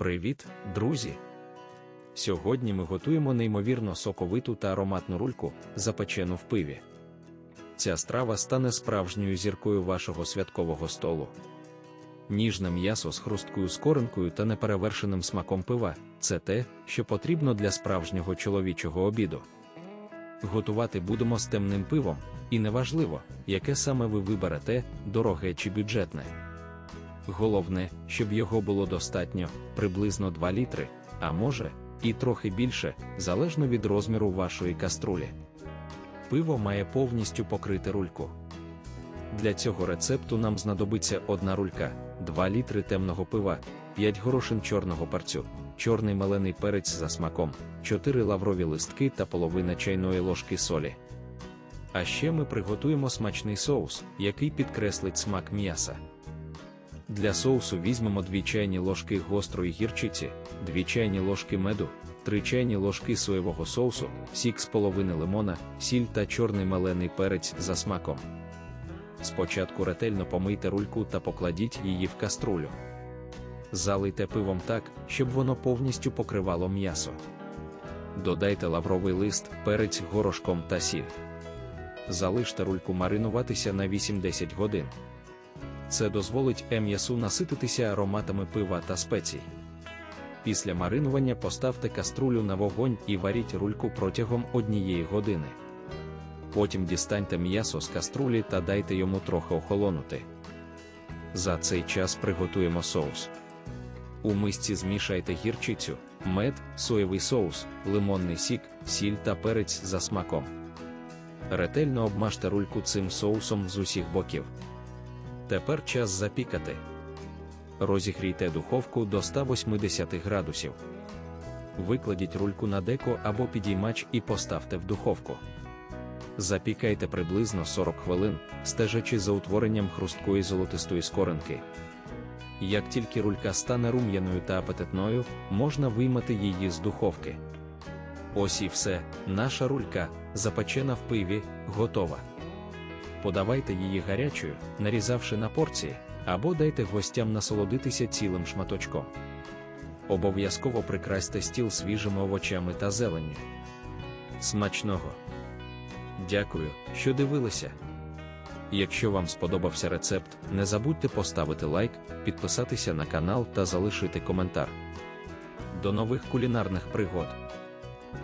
Привіт, друзі! Сьогодні ми готуємо неймовірно соковиту та ароматну рульку, запечену в пиві. Ця страва стане справжньою зіркою вашого святкового столу. Ніжне м'ясо з хрусткою скоринкою та неперевершеним смаком пива це те, що потрібно для справжнього чоловічого обіду. Готувати будемо з темним пивом, і неважливо, яке саме ви виберете, дороге чи бюджетне. Головне, щоб його було достатньо, приблизно 2 літри, а може, і трохи більше, залежно від розміру вашої каструлі. Пиво має повністю покрити рульку. Для цього рецепту нам знадобиться одна рулька, 2 літри темного пива, 5 горошин чорного перцю, чорний мелений перець за смаком, 4 лаврові листки та половина чайної ложки солі. А ще ми приготуємо смачний соус, який підкреслить смак м'яса. Для соусу візьмемо 2 чайні ложки гострої гірчиці, 2 чайні ложки меду, 3 чайні ложки соєвого соусу, сік з половини лимона, сіль та чорний мелений перець за смаком. Спочатку ретельно помийте рульку та покладіть її в каструлю. Залийте пивом так, щоб воно повністю покривало м'ясо. Додайте лавровий лист, перець горошком та сіль. Залиште рульку маринуватися на 8-10 годин. Це дозволить м'ясу насититися ароматами пива та спецій. Після маринування поставте каструлю на вогонь і варіть рульку протягом однієї години. Потім дістаньте м'ясо з каструлі та дайте йому трохи охолонути. За цей час приготуємо соус. У мисці змішайте гірчицю, мед, соєвий соус, лимонний сік, сіль та перець за смаком. Ретельно обмажте рульку цим соусом з усіх боків. Тепер час запікати. Розігрійте духовку до 180 градусів. Викладіть рульку на деко або підіймач і поставте в духовку. Запікайте приблизно 40 хвилин, стежачи за утворенням хрусткої золотистої скоринки. Як тільки рулька стане рум'яною та апетитною, можна виймати її з духовки. Ось і все, наша рулька, запечена в пиві, готова. Подавайте її гарячою, нарізавши на порції, або дайте гостям насолодитися цілим шматочком. Обов'язково прикрасьте стіл свіжими овочами та зеленню. Смачного! Дякую, що дивилися. Якщо вам сподобався рецепт, не забудьте поставити лайк, підписатися на канал та залишити коментар. До нових кулінарних пригод!